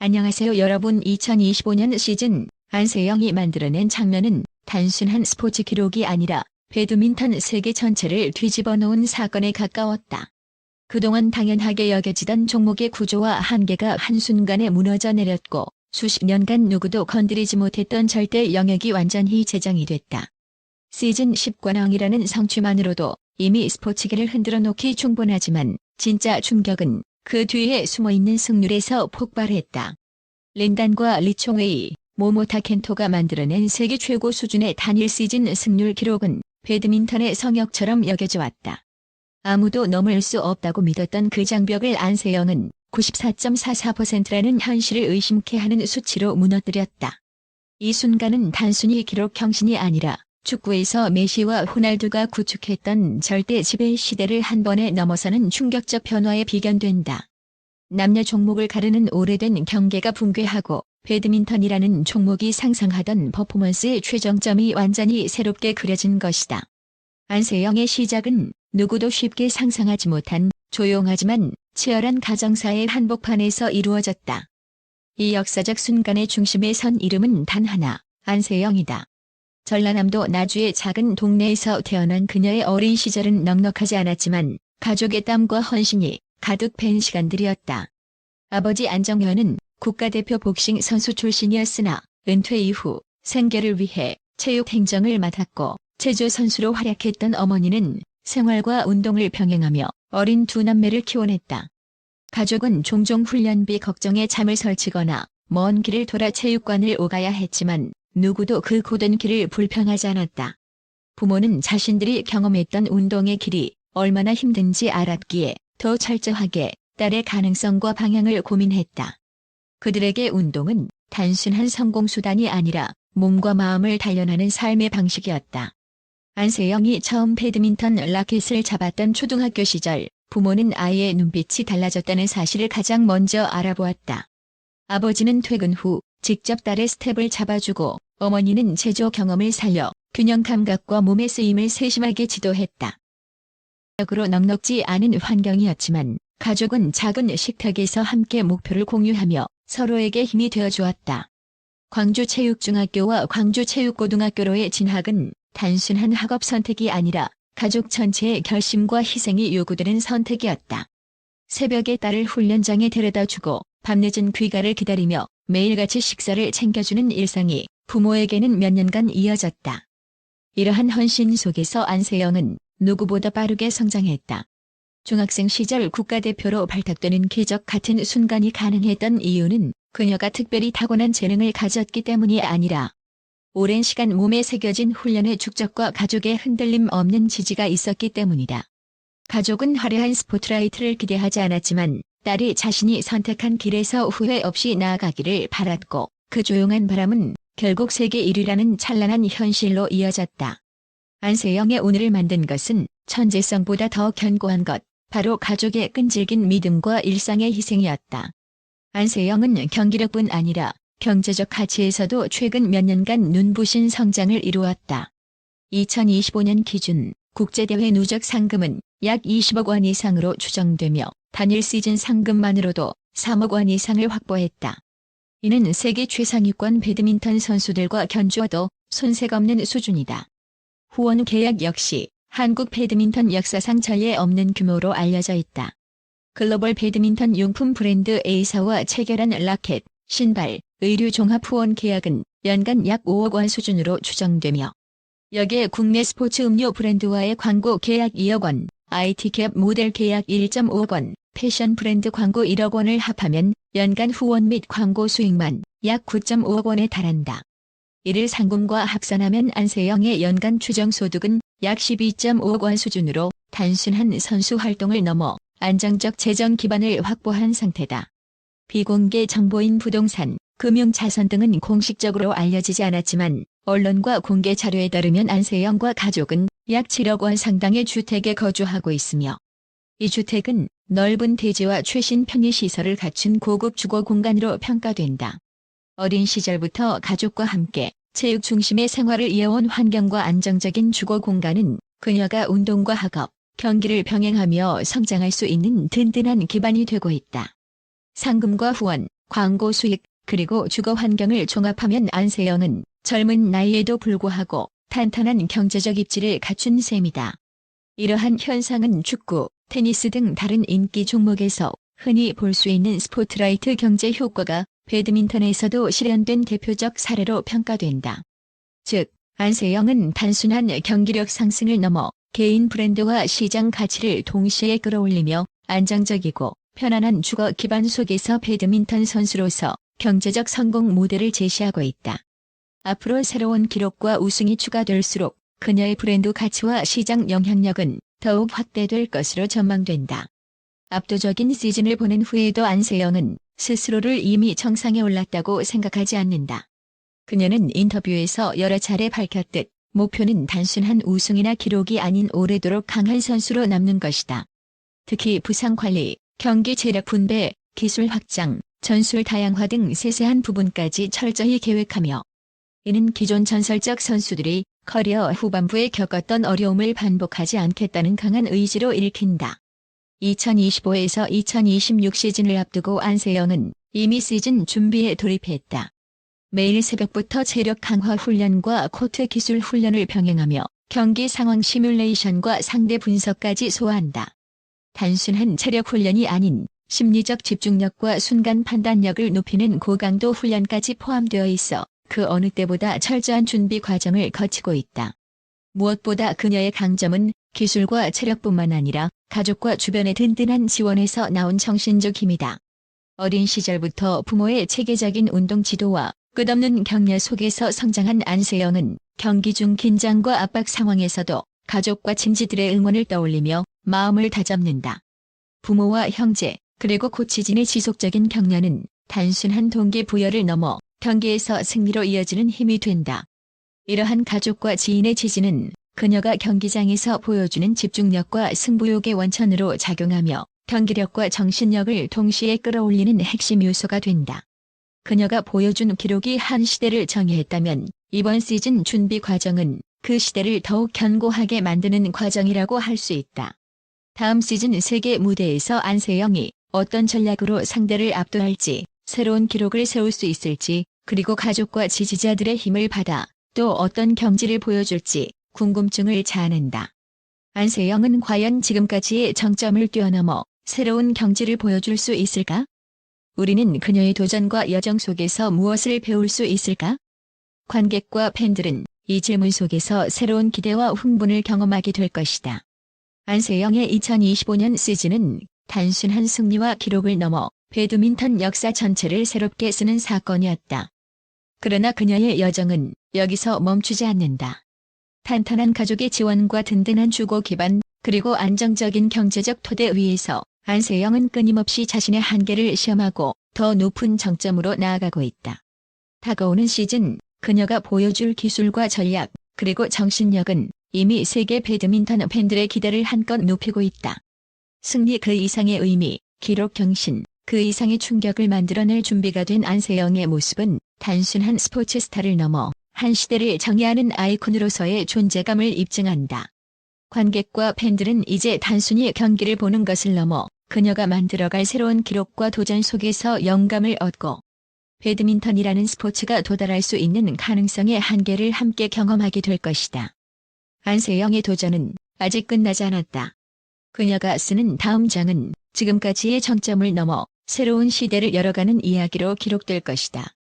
안녕하세요 여러분 2025년 시즌 안세영이 만들어낸 장면은 단순한 스포츠 기록이 아니라 배드민턴 세계 전체를 뒤집어 놓은 사건에 가까웠다. 그동안 당연하게 여겨지던 종목의 구조와 한계가 한순간에 무너져 내렸고 수십 년간 누구도 건드리지 못했던 절대 영역이 완전히 재정이 됐다. 시즌 10관왕이라는 성취만으로도 이미 스포츠계를 흔들어 놓기 충분하지만 진짜 충격은 그 뒤에 숨어있는 승률에서 폭발했다. 린단과 리총웨이, 모모타 켄토가 만들어낸 세계 최고 수준의 단일 시즌 승률 기록은 배드민턴의 성역처럼 여겨져 왔다. 아무도 넘을 수 없다고 믿었던 그 장벽을 안세영은 94.44%라는 현실을 의심케 하는 수치로 무너뜨렸다. 이 순간은 단순히 기록 경신이 아니라 축구에서 메시와 호날두가 구축했던 절대 지배 시대를 한 번에 넘어서는 충격적 변화에 비견된다. 남녀 종목을 가르는 오래된 경계가 붕괴하고 배드민턴이라는 종목이 상상하던 퍼포먼스의 최정점이 완전히 새롭게 그려진 것이다. 안세영의 시작은 누구도 쉽게 상상하지 못한 조용하지만 치열한 가정사의 한복판에서 이루어졌다. 이 역사적 순간의 중심에 선 이름은 단 하나, 안세영이다. 전라남도 나주의 작은 동네에서 태어난 그녀의 어린 시절은 넉넉하지 않았지만 가족의 땀과 헌신이 가득 밴 시간들이었다. 아버지 안정현은 국가대표 복싱 선수 출신이었으나 은퇴 이후 생계를 위해 체육 행정을 맡았고 체조 선수로 활약했던 어머니는 생활과 운동을 병행하며 어린 두 남매를 키워냈다. 가족은 종종 훈련비 걱정에 잠을 설치거나 먼 길을 돌아 체육관을 오가야 했지만 누구도 그 고된 길을 불평하지 않았다. 부모는 자신들이 경험했던 운동의 길이 얼마나 힘든지 알았기에 더 철저하게 딸의 가능성과 방향을 고민했다. 그들에게 운동은 단순한 성공수단이 아니라 몸과 마음을 단련하는 삶의 방식이었다. 안세영이 처음 배드민턴 라켓을 잡았던 초등학교 시절 부모는 아이의 눈빛이 달라졌다는 사실을 가장 먼저 알아보았다. 아버지는 퇴근 후 직접 딸의 스텝을 잡아주고 어머니는 제조 경험을 살려 균형 감각과 몸의 쓰임을 세심하게 지도했다. 으로 넉넉지 않은 환경이었지만 가족은 작은 식탁에서 함께 목표를 공유하며 서로에게 힘이 되어 주었다. 광주체육중학교와 광주체육고등학교로의 진학은 단순한 학업 선택이 아니라 가족 전체의 결심과 희생이 요구되는 선택이었다. 새벽에 딸을 훈련장에 데려다 주고 밤늦은 귀가를 기다리며 매일같이 식사를 챙겨주는 일상이 부모에게는 몇 년간 이어졌다. 이러한 헌신 속에서 안세영은 누구보다 빠르게 성장했다. 중학생 시절 국가대표로 발탁되는 기적 같은 순간이 가능했던 이유는 그녀가 특별히 타고난 재능을 가졌기 때문이 아니라 오랜 시간 몸에 새겨진 훈련의 축적과 가족의 흔들림 없는 지지가 있었기 때문이다. 가족은 화려한 스포트라이트를 기대하지 않았지만 딸이 자신이 선택한 길에서 후회 없이 나아가기를 바랐고 그 조용한 바람은 결국 세계 1위라는 찬란한 현실로 이어졌다. 안세영의 오늘을 만든 것은 천재성보다 더 견고한 것, 바로 가족의 끈질긴 믿음과 일상의 희생이었다. 안세영은 경기력뿐 아니라 경제적 가치에서도 최근 몇 년간 눈부신 성장을 이루었다. 2025년 기준 국제대회 누적 상금은 약 20억 원 이상으로 추정되며 단일 시즌 상금만으로도 3억 원 이상을 확보했다. 이는 세계 최상위권 배드민턴 선수들과 견주어도 손색 없는 수준이다. 후원 계약 역시 한국 배드민턴 역사상 전례 없는 규모로 알려져 있다. 글로벌 배드민턴 용품 브랜드 A사와 체결한 라켓, 신발, 의류 종합 후원 계약은 연간 약 5억 원 수준으로 추정되며 여기에 국내 스포츠 음료 브랜드와의 광고 계약 2억 원, IT 기업 모델 계약 1.5억 원, 패션 브랜드 광고 1억 원을 합하면 연간 후원 및 광고 수익만 약 9.5억 원에 달한다. 이를 상금과 합산하면 안세영의 연간 추정 소득은 약 12.5억 원 수준으로 단순한 선수 활동을 넘어 안정적 재정 기반을 확보한 상태다. 비공개 정보인 부동산, 금융자산 등은 공식적으로 알려지지 않았지만 언론과 공개 자료에 따르면 안세영과 가족은 약 7억 원 상당의 주택에 거주하고 있으며 이 주택은 넓은 대지와 최신 편의시설을 갖춘 고급 주거 공간으로 평가된다. 어린 시절부터 가족과 함께 체육 중심의 생활을 이어온 환경과 안정적인 주거 공간은 그녀가 운동과 학업, 경기를 병행하며 성장할 수 있는 든든한 기반이 되고 있다. 상금과 후원, 광고 수익, 그리고 주거 환경을 종합하면 안세영은 젊은 나이에도 불구하고 탄탄한 경제적 입지를 갖춘 셈이다. 이러한 현상은 축구, 테니스 등 다른 인기 종목에서 흔히 볼 수 있는 스포트라이트 경제 효과가 배드민턴에서도 실현된 대표적 사례로 평가된다. 즉, 안세영은 단순한 경기력 상승을 넘어 개인 브랜드와 시장 가치를 동시에 끌어올리며 안정적이고 편안한 주거 기반 속에서 배드민턴 선수로서 경제적 성공 모델을 제시하고 있다. 앞으로 새로운 기록과 우승이 추가될수록 그녀의 브랜드 가치와 시장 영향력은 더욱 확대될 것으로 전망된다. 압도적인 시즌을 보낸 후에도 안세영은 스스로를 이미 정상에 올랐다고 생각하지 않는다. 그녀는 인터뷰에서 여러 차례 밝혔듯 목표는 단순한 우승이나 기록이 아닌 오래도록 강한 선수로 남는 것이다. 특히 부상 관리, 경기 체력 분배, 기술 확장, 전술 다양화 등 세세한 부분까지 철저히 계획하며 이는 기존 전설적 선수들이 커리어 후반부에 겪었던 어려움을 반복하지 않겠다는 강한 의지로 일으킨다. 2025에서 2026 시즌을 앞두고 안세영은 이미 시즌 준비에 돌입했다. 매일 새벽부터 체력 강화 훈련과 코트 기술 훈련을 병행하며 경기 상황 시뮬레이션과 상대 분석까지 소화한다. 단순한 체력 훈련이 아닌 심리적 집중력과 순간 판단력을 높이는 고강도 훈련까지 포함되어 있어 그 어느 때보다 철저한 준비 과정을 거치고 있다. 무엇보다 그녀의 강점은 기술과 체력뿐만 아니라 가족과 주변의 든든한 지원에서 나온 정신적 힘이다. 어린 시절부터 부모의 체계적인 운동 지도와 끝없는 격려 속에서 성장한 안세영은 경기 중 긴장과 압박 상황에서도 가족과 친지들의 응원을 떠올리며 마음을 다잡는다. 부모와 형제, 그리고 코치진의 지속적인 격려는 단순한 동기부여를 넘어 경기에서 승리로 이어지는 힘이 된다. 이러한 가족과 지인의 지지는 그녀가 경기장에서 보여주는 집중력과 승부욕의 원천으로 작용하며 경기력과 정신력을 동시에 끌어올리는 핵심 요소가 된다. 그녀가 보여준 기록이 한 시대를 정의했다면 이번 시즌 준비 과정은 그 시대를 더욱 견고하게 만드는 과정이라고 할 수 있다. 다음 시즌 세계 무대에서 안세영이 어떤 전략으로 상대를 압도할지, 새로운 기록을 세울 수 있을지, 그리고 가족과 지지자들의 힘을 받아 또 어떤 경지를 보여줄지 궁금증을 자아낸다. 안세영은 과연 지금까지의 정점을 뛰어넘어 새로운 경지를 보여줄 수 있을까? 우리는 그녀의 도전과 여정 속에서 무엇을 배울 수 있을까? 관객과 팬들은 이 질문 속에서 새로운 기대와 흥분을 경험하게 될 것이다. 안세영의 2025년 시즌은 단순한 승리와 기록을 넘어 배드민턴 역사 전체를 새롭게 쓰는 사건이었다. 그러나 그녀의 여정은 여기서 멈추지 않는다. 탄탄한 가족의 지원과 든든한 주거 기반, 그리고 안정적인 경제적 토대 위에서 안세영은 끊임없이 자신의 한계를 시험하고 더 높은 정점으로 나아가고 있다. 다가오는 시즌, 그녀가 보여줄 기술과 전략, 그리고 정신력은 이미 세계 배드민턴 팬들의 기대를 한껏 높이고 있다. 승리 그 이상의 의미, 기록 경신, 그 이상의 충격을 만들어낼 준비가 된 안세영의 모습은 단순한 스포츠 스타를 넘어 한 시대를 정의하는 아이콘으로서의 존재감을 입증한다. 관객과 팬들은 이제 단순히 경기를 보는 것을 넘어 그녀가 만들어갈 새로운 기록과 도전 속에서 영감을 얻고 배드민턴이라는 스포츠가 도달할 수 있는 가능성의 한계를 함께 경험하게 될 것이다. 안세영의 도전은 아직 끝나지 않았다. 그녀가 쓰는 다음 장은 지금까지의 정점을 넘어 새로운 시대를 열어가는 이야기로 기록될 것이다.